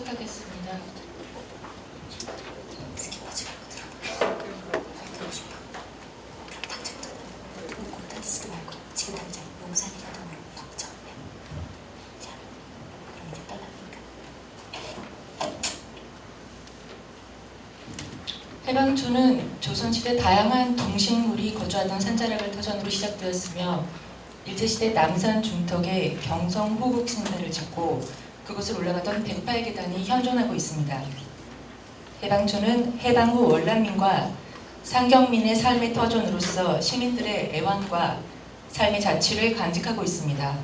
시작하겠습니다. 해방촌은 조선시대 다양한 동식물이 거주하던 산자락을 터전으로 시작되었으며 일제시대 남산 중턱에 경성 호국 신사를 짓고 그곳을 올라가던 108계단이 현존하고 있습니다. 해방촌은 해방 후 월남민과 상경민의 삶의 터전으로서 시민들의 애환과 삶의 자취를 간직하고 있습니다.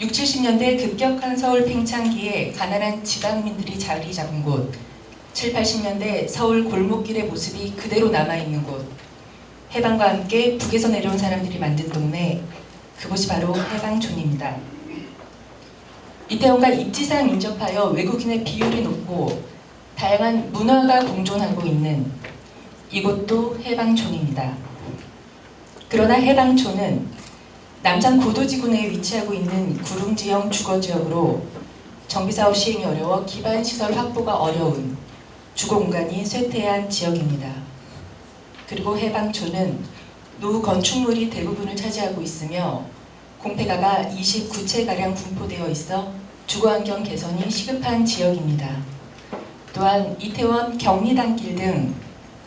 6, 70년대 급격한 서울 팽창기에 가난한 지방민들이 자리 잡은 곳, 7, 80년대 서울 골목길의 모습이 그대로 남아있는 곳, 해방과 함께 북에서 내려온 사람들이 만든 동네, 그곳이 바로 해방촌입니다. 이태원과 입지상 인접하여 외국인의 비율이 높고 다양한 문화가 공존하고 있는 이곳도 해방촌입니다. 그러나 해방촌은 남산 고도지구 내에 위치하고 있는 구릉지형 주거지역으로 정비사업 시행이 어려워 기반시설 확보가 어려운 주거 공간이 쇠퇴한 지역입니다. 그리고 해방촌은 노후 건축물이 대부분을 차지하고 있으며 공폐가가 29채가량 분포되어 있어 주거환경 개선이 시급한 지역입니다. 또한 이태원 경리단길 등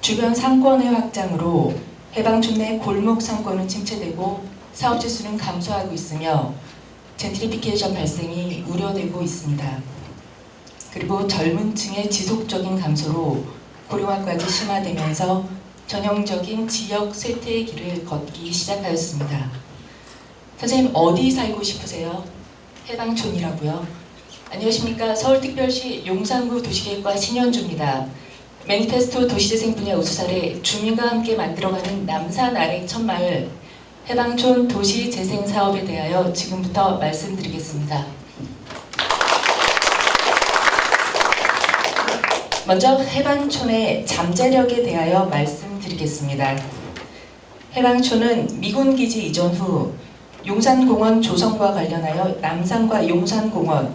주변 상권의 확장으로 해방촌 내 골목 상권은 침체되고 사업지 수는 감소하고 있으며 젠트리피케이션 발생이 우려되고 있습니다. 그리고 젊은 층의 지속적인 감소로 고령화까지 심화되면서 전형적인 지역 쇠퇴의 길을 걷기 시작하였습니다. 선생님 어디 살고 싶으세요? 해방촌이라고요. 안녕하십니까. 서울특별시 용산구 도시계획과 신현주입니다. 매니페스토 도시재생 분야 우수사례 주민과 함께 만들어가는 남산 아래 첫마을 해방촌 도시재생 사업에 대하여 지금부터 말씀드리겠습니다. 먼저 해방촌의 잠재력에 대하여 말씀드리겠습니다. 해방촌은 미군기지 이전 후 용산공원 조성과 관련하여 남산과 용산공원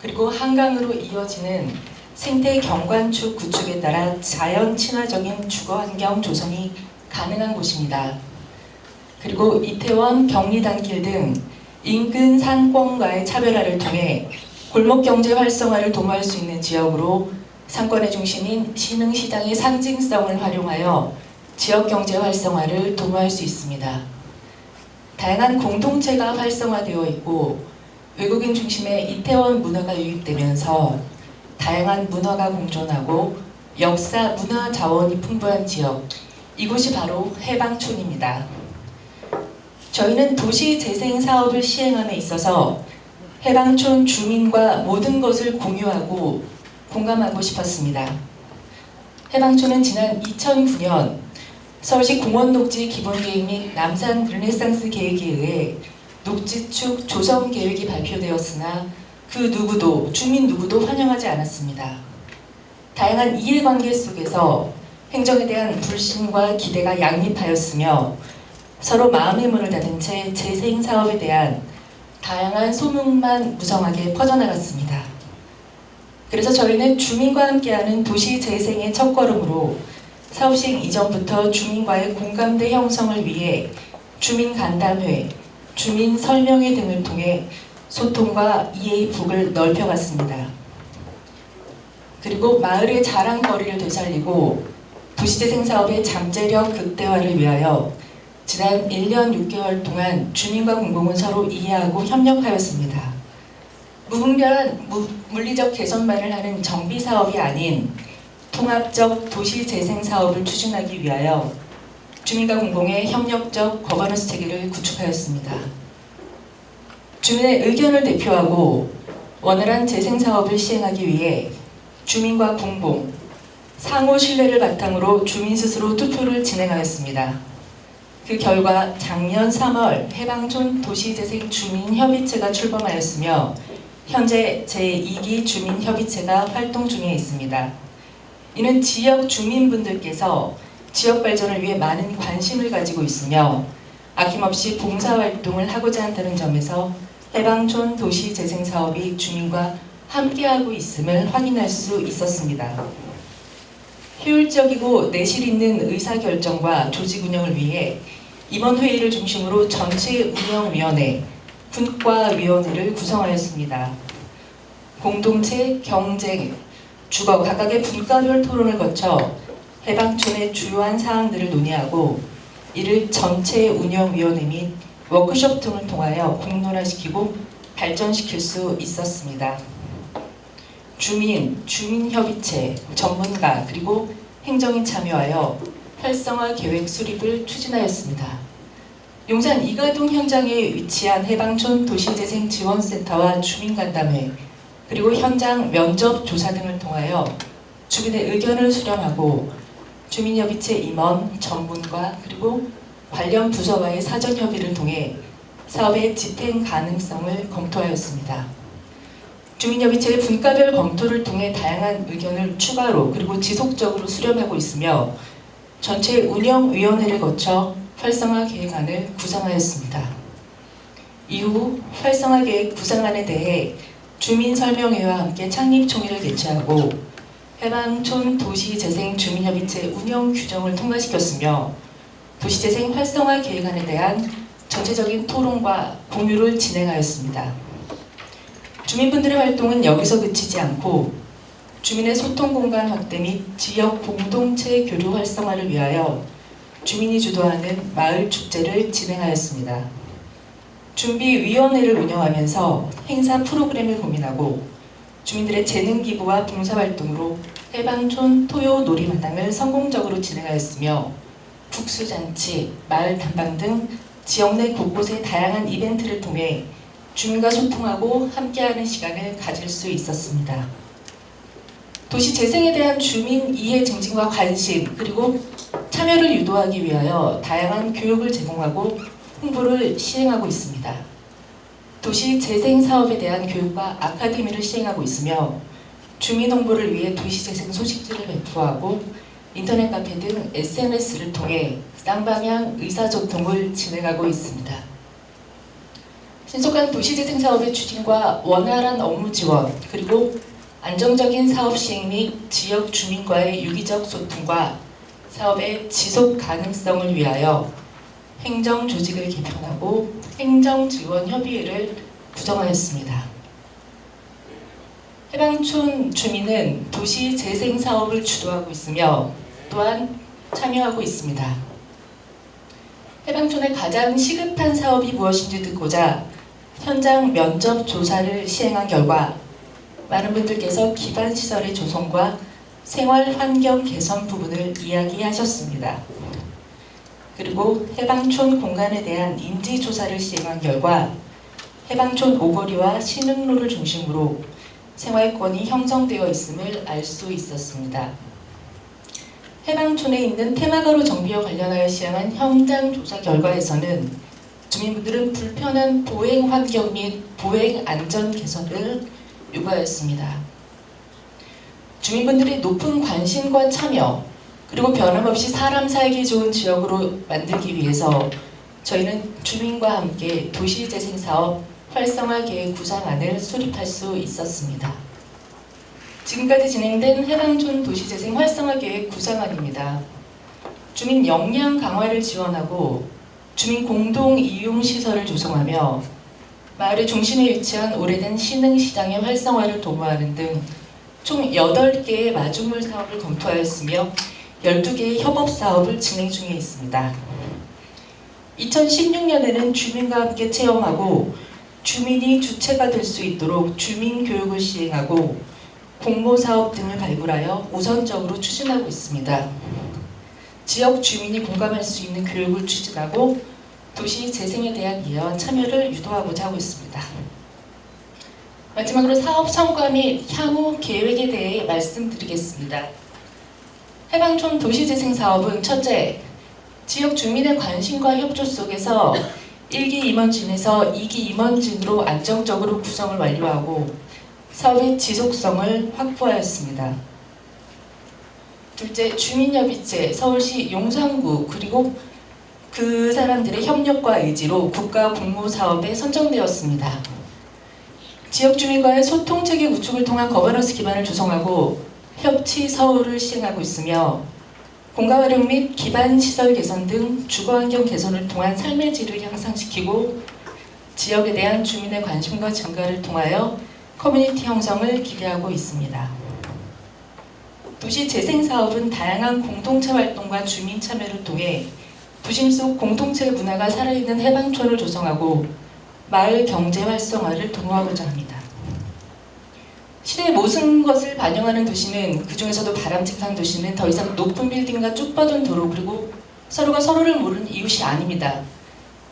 그리고 한강으로 이어지는 생태 경관축 구축에 따라 자연 친화적인 주거 환경 조성이 가능한 곳입니다. 그리고 이태원 경리단길 등 인근 상권과의 차별화를 통해 골목 경제 활성화를 도모할 수 있는 지역으로 상권의 중심인 신흥시장의 상징성을 활용하여 지역 경제 활성화를 도모할 수 있습니다. 다양한 공동체가 활성화되어 있고 외국인 중심의 이태원 문화가 유입되면서 다양한 문화가 공존하고 역사 문화 자원이 풍부한 지역 이곳이 바로 해방촌입니다. 저희는 도시 재생 사업을 시행함에 있어서 해방촌 주민과 모든 것을 공유하고 공감하고 싶었습니다. 해방촌은 지난 2009년 서울시 공원 녹지 기본 계획 및 남산 르네상스 계획에 의해 녹지축 조성 계획이 발표되었으나 그 누구도 주민 누구도 환영하지 않았습니다. 다양한 이해관계 속에서 행정에 대한 불신과 기대가 양립하였으며 서로 마음의 문을 닫은 채 재생 사업에 대한 다양한 소문만 무성하게 퍼져나갔습니다. 그래서 저희는 주민과 함께하는 도시 재생의 첫걸음으로 사업 시행 이전부터 주민과의 공감대 형성을 위해 주민 간담회, 주민 설명회 등을 통해 소통과 이해의 북을 넓혀갔습니다. 그리고 마을의 자랑거리를 되살리고 도시재생 사업의 잠재력 극대화를 위하여 지난 1년 6개월 동안 주민과 공공은 서로 이해하고 협력하였습니다. 무분별한 무- 물리적 개선만을 하는 정비 사업이 아닌 통합적 도시 재생 사업을 추진하기 위하여 주민과 공공의 협력적 거버넌스 체계를 구축하였습니다. 주민의 의견을 대표하고 원활한 재생 사업을 시행하기 위해 주민과 공공, 상호 신뢰를 바탕으로 주민 스스로 투표를 진행하였습니다. 그 결과 작년 3월 해방촌 도시재생 주민협의체가 출범하였으며 현재 제2기 주민협의체가 활동 중에 있습니다. 이는 지역 주민분들께서 지역 발전을 위해 많은 관심을 가지고 있으며 아낌없이 봉사활동을 하고자 한다는 점에서 해방촌 도시재생 사업이 주민과 함께하고 있음을 확인할 수 있었습니다. 효율적이고 내실 있는 의사결정과 조직 운영을 위해 임원 회의를 중심으로 전체 운영위원회, 분과위원회를 구성하였습니다. 공동체, 경쟁, 주거 각각의 분과별 토론을 거쳐 해방촌의 주요한 사항들을 논의하고 이를 전체 운영위원회 및 워크숍 등을 통하여 공론화시키고 발전시킬 수 있었습니다. 주민, 주민협의체, 전문가 그리고 행정이 참여하여 활성화 계획 수립을 추진하였습니다. 용산 이가동 현장에 위치한 해방촌 도시재생지원센터와 주민간담회 그리고 현장 면접 조사 등을 통하여 주민의 의견을 수렴하고 주민협의체 임원, 전문가 그리고 관련 부서와의 사전 협의를 통해 사업의 집행 가능성을 검토하였습니다. 주민협의체의 분과별 검토를 통해 다양한 의견을 추가로 그리고 지속적으로 수렴하고 있으며 전체 운영위원회를 거쳐 활성화 계획안을 구상하였습니다. 이후 활성화 계획 구상안에 대해 주민설명회와 함께 창립총회를 개최하고 해방촌 도시재생 주민협의체 운영 규정을 통과시켰으며 도시재생 활성화 계획안에 대한 전체적인 토론과 공유를 진행하였습니다. 주민분들의 활동은 여기서 그치지 않고 주민의 소통 공간 확대 및 지역 공동체 교류 활성화를 위하여 주민이 주도하는 마을 축제를 진행하였습니다. 준비위원회를 운영하면서 행사 프로그램을 고민하고 주민들의 재능 기부와 봉사활동으로 해방촌 토요 놀이마당을 성공적으로 진행하였으며 국수잔치, 마을 탐방 등 지역 내 곳곳의 다양한 이벤트를 통해 주민과 소통하고 함께하는 시간을 가질 수 있었습니다. 도시 재생에 대한 주민 이해 증진과 관심 그리고 참여를 유도하기 위하여 다양한 교육을 제공하고 홍보를 시행하고 있습니다. 도시 재생 사업에 대한 교육과 아카데미를 시행하고 있으며 주민 홍보를 위해 도시 재생 소식지를 배포하고 인터넷 카페 등 SNS를 통해 쌍방향 의사소통을 진행하고 있습니다. 신속한 도시재생 사업의 추진과 원활한 업무 지원 그리고 안정적인 사업 시행 및 지역 주민과의 유기적 소통과 사업의 지속 가능성을 위하여 행정 조직을 개편하고 행정 지원 협의회를 구성하였습니다. 해방촌 주민은 도시 재생 사업을 주도하고 있으며 또한 참여하고 있습니다. 해방촌의 가장 시급한 사업이 무엇인지 듣고자 현장 면접 조사를 시행한 결과 많은 분들께서 기반 시설의 조성과 생활 환경 개선 부분을 이야기하셨습니다. 그리고 해방촌 공간에 대한 인지 조사를 시행한 결과 해방촌 오거리와 신흥로를 중심으로 생활권이 형성되어 있음을 알 수 있었습니다. 해방촌에 있는 테마가로 정비와 관련하여 시행한 현장 조사 결과에서는 주민분들은 불편한 보행 환경 및 보행 안전 개선을 요구하였습니다. 주민분들이 높은 관심과 참여 그리고 변함없이 사람 살기 좋은 지역으로 만들기 위해서 저희는 주민과 함께 도시재생 사업 활성화 계획 구상안을 수립할 수 있었습니다. 지금까지 진행된 해방촌 도시재생 활성화 계획 구상안입니다. 주민 역량 강화를 지원하고 주민 공동 이용 시설을 조성하며 마을의 중심에 위치한 오래된 신흥시장의 활성화를 도모하는 등 총 8개의 마중물 사업을 검토하였으며 12개의 협업 사업을 진행 중에 있습니다. 2016년에는 주민과 함께 체험하고 주민이 주체가 될 수 있도록 주민 교육을 시행하고 공모 사업 등을 발굴하여 우선적으로 추진하고 있습니다. 지역 주민이 공감할 수 있는 교육을 추진하고 도시 재생에 대한 이해와 참여를 유도하고자 하고 있습니다. 마지막으로 사업 성과 및 향후 계획에 대해 말씀드리겠습니다. 해방촌 도시재생 사업은 첫째, 지역 주민의 관심과 협조 속에서 1기 임원진에서 2기 임원진으로 안정적으로 구성을 완료하고 사업의 지속성을 확보하였습니다. 둘째, 주민협의체 서울시 용산구 그리고 그 사람들의 협력과 의지로 국가 공모 사업에 선정되었습니다. 지역 주민과의 소통 체계 구축을 통한 거버넌스 기반을 조성하고 협치 서울을 시행하고 있으며 공가 활용 및 기반 시설 개선 등 주거 환경 개선을 통한 삶의 질을 향상시키고 지역에 대한 주민의 관심과 증가를 통하여 커뮤니티 형성을 기대하고 있습니다. 도시 재생 사업은 다양한 공동체 활동과 주민 참여를 통해 도심 속 공동체 문화가 살아있는 해방촌을 조성하고 마을 경제 활성화를 도모하고자 합니다. 시대의 모든 것을 반영하는 도시는 그 중에서도 바람직한 도시는 더 이상 높은 빌딩과 쭉 뻗은 도로 그리고 서로가 서로를 모르는 이웃이 아닙니다.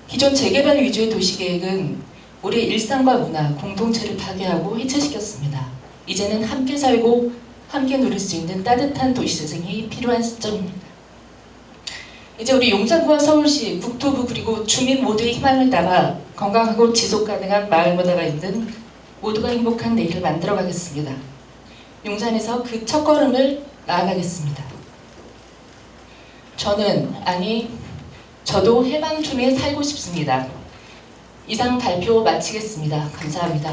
기존 재개발 위주의 도시계획은 우리의 일상과 문화, 공동체를 파괴하고 해체시켰습니다. 이제는 함께 살고 함께 누릴 수 있는 따뜻한 도시 재생이 필요한 시점입니다. 이제 우리 용산구와 서울시, 국토부 그리고 주민 모두의 희망을 담아 건강하고 지속 가능한 마을 문화가 있는 모두가 행복한 내일을 만들어 가겠습니다. 용산에서 그 첫 걸음을 나아가겠습니다. 저는 아니 저도 해방촌에 살고 싶습니다. 이상 발표 마치겠습니다. 감사합니다.